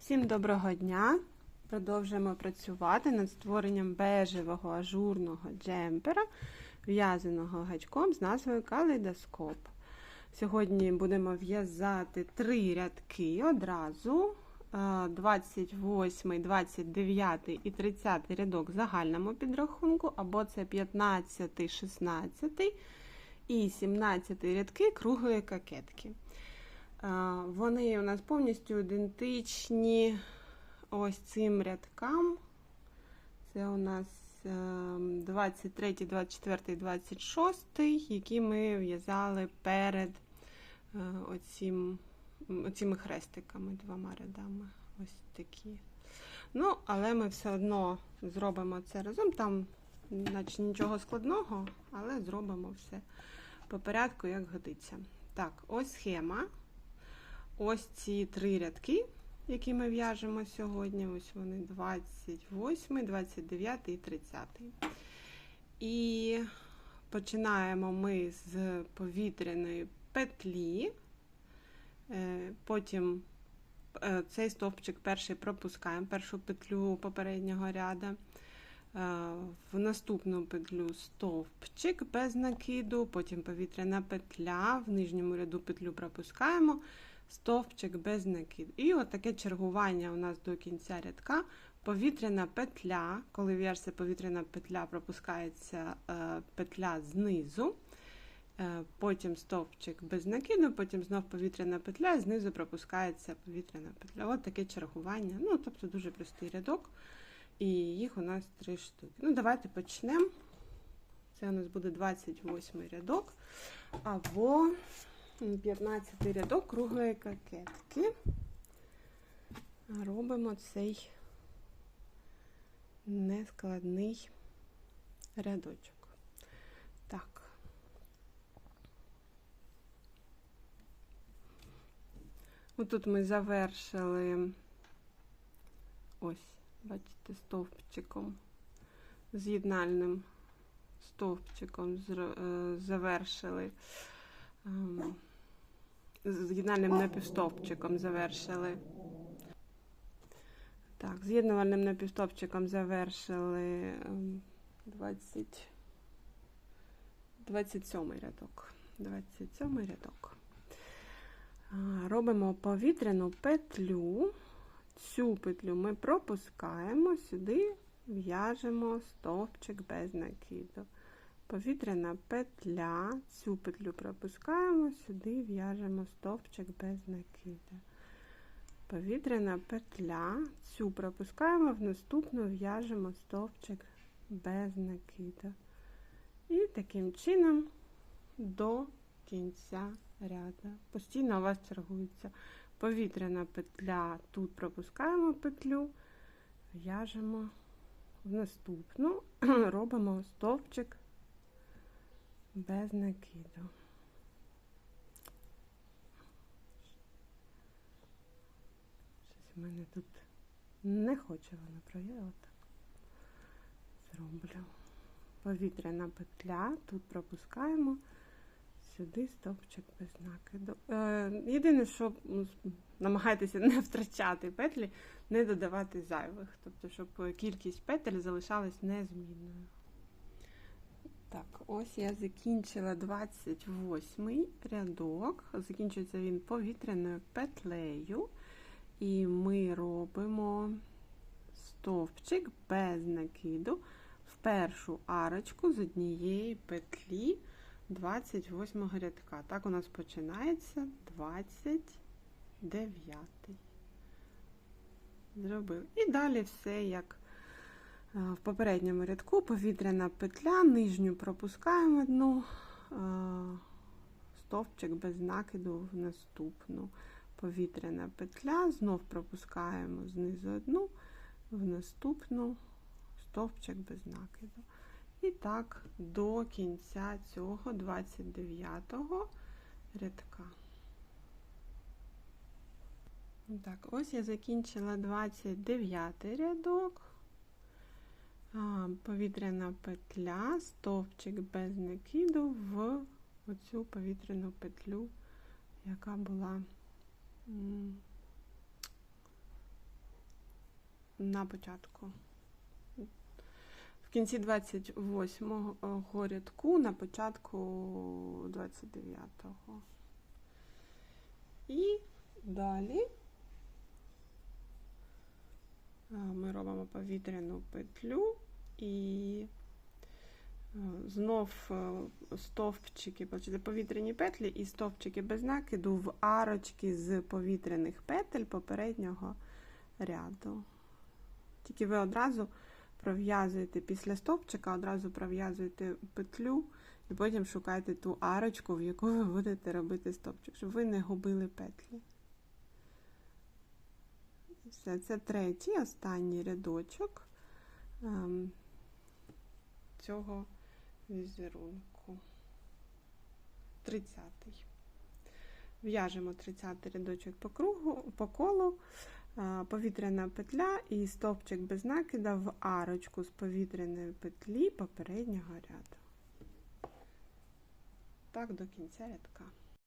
Всім доброго дня! Продовжуємо працювати над створенням бежевого ажурного джемпера, в'язаного гачком з назвою калейдоскоп. Сьогодні будемо в'язати три рядки одразу. Е, 28, 29 і 30 рядок в загальному підрахунку, або це 15, 16 і 17 рядки круглої кокетки. Вони у нас повністю ідентичні ось цим рядкам. Це у нас е, 23, 24, 26, які ми в'язали перед е, оцім, оціми хрестиками, двома рядами. Ось такі. Ну, але ми все одно зробимо це разом. Там, наче нічого складного, але зробимо все по порядку, як годиться. Так, ось схема. Ось ці три рядки, які ми в'яжемо сьогодні. Ось вони 28, 29 і 30. І починаємо ми з повітряної петлі. Е, Потім е, цей стовпчик перший пропускаємо, першу петлю попереднього ряда. Е, В наступну петлю стовпчик без накиду, потім повітряна петля, в нижньому ряду петлю пропускаємо, стовпчик без накиду. І от таке чергування у нас до кінця рядка. Повітряна петля, коли в'яжеться повітряна петля, пропускається е, петля знизу. Е, Потім стовпчик без накиду, потім знов повітряна петля, і знизу пропускається повітряна петля. От таке чергування. Ну, тобто дуже простий рядок. І їх у нас три штуки. Ну, давайте почнемо. Це у нас буде 28 рядок або 15 рядок круглої кокетки. Робимо цей нескладний рядочок. Так. Отут ми завершили ось, бачите, стовпчиком, з'єднальним стовпчиком е, завершили. Ем, З'єднальним напівстовпчиком завершили. Так, з'єднувальним напівстовпчиком завершили ем, 20, 27 рядок. 27 рядок. Робимо повітряну петлю. Цю петлю ми пропускаємо, сюди в'яжемо стовпчик без накиду. Повітряна петля, цю петлю пропускаємо, сюди в'яжемо стовпчик без накиду. Повітряна петля, цю пропускаємо, в наступну в'яжемо стовпчик без накиду. І таким чином до кінця ряду. Постійно у вас чергується повітряна петля, тут пропускаємо петлю, в'яжемо в наступну, робимо стовпчик без накиду. Щось у мене тут не хоче воно проявити. Зроблю. Повітряна петля, тут пропускаємо сюди стовпчик без накиду. Е, єдине, що ну, намагайтеся не втрачати петлі, не додавати зайвих, тобто, щоб кількість петель залишалась незмінною. Ось я закінчила 28 рядок. Закінчується він повітряною петлею. І ми робимо стовпчик без накиду в першу арочку з однієї петлі 28 рядка. Так у нас починається 29. Зробив. І далі все як в попередньому рядку повітряна петля, нижню пропускаємо одну, е, стовпчик без накиду в наступну. Повітряна петля, знов пропускаємо знизу одну, в наступну стовпчик без накиду. І так до кінця цього 29-го рядка. Так, ось я закінчила 29 рядок. Повітряна петля, стовпчик без накиду в оцю повітряну петлю, яка була на початку. В кінці 28-го рядку, на початку 29-го. І далі ми робимо повітряну петлю і е, знов е, стовпчики, повітряні петлі і стовпчики без накиду в арочки з повітряних петель попереднього ряду. Тільки ви одразу пров'язуєте після стовпчика, одразу пров'язуєте петлю і потім шукайте ту арочку, в яку ви будете робити стовпчик, щоб ви не губили петлі. Все, це третій, останній рядочок ем, цього візерунку. Тридцятий. В'яжемо 30 рядочок по кругу, по колу, повітряна петля і стовпчик без накида в арочку з повітряної петлі попереднього ряду. Так до кінця рядка.